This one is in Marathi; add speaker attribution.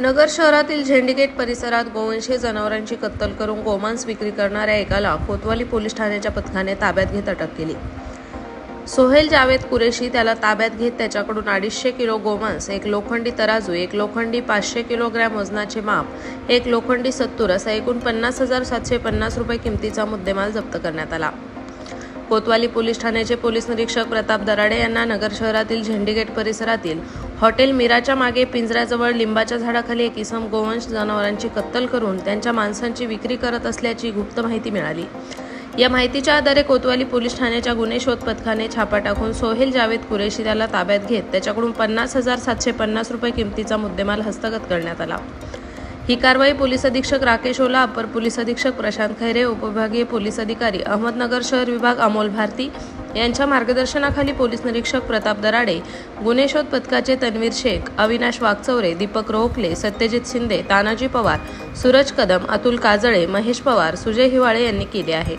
Speaker 1: नगर शहरातील झेंडीगेट परिसरात गोवंशीय जनावरांची कत्तल करून गोमांस विक्री करणाऱ्या एकाला कोतवाली पोलीस ठाण्याच्या पथकाने ताब्यात घेत अटक केली. सोहेल जावेद कुरेशी त्याला ताब्यात घेत त्याच्याकडून अडीचशे किलो गोमांस एक लोखंडी तराजू एक लोखंडी पाचशे किलोग्रॅम वजनाचे माप एक लोखंडी सत्तूर असा एकूण पन्नास हजार सातशे पन्नास रुपये किमतीचा मुद्देमाल जप्त करण्यात आला. कोतवाली पोलीस ठाण्याचे पोलीस निरीक्षक प्रताप दराडे यांना नगर शहरातील झेंडीगेट परिसरातील हॉटेल मीराच्या मागे पिंजऱ्याजवळ लिंबाच्या झाडाखाली एक इसम गोवंश जनावरांची कत्तल करून त्यांच्या माणसांची विक्री करत असल्याची गुप्त माहिती मिळाली. या माहितीच्या आधारे कोतवाली पोलीस ठाण्याच्या गुन्हे शोध पथकाने छापा टाकून सोहेल जावेद कुरेशी त्याला ताब्यात घेत त्याच्याकडून पन्नास हजार सातशे पन्नास रुपये किमतीचा मुद्देमाल हस्तगत करण्यात आला. ही कारवाई पोलीस अधीक्षक राकेश ओला अपर पोलीस अधीक्षक प्रशांत खैरे उपविभागीय पोलीस अधिकारी अहमदनगर शहर विभाग अमोल भारती यांच्या मार्गदर्शनाखाली पोलीस निरीक्षक प्रताप दराडे गुन्हे शोध पथकाचे तन्वीर शेख अविनाश वाघचौरे दीपक रोखले सत्यजित शिंदे तानाजी पवार सूरज कदम अतुल काजळे महेश पवार सुजय हिवाळे यांनी केले आहे.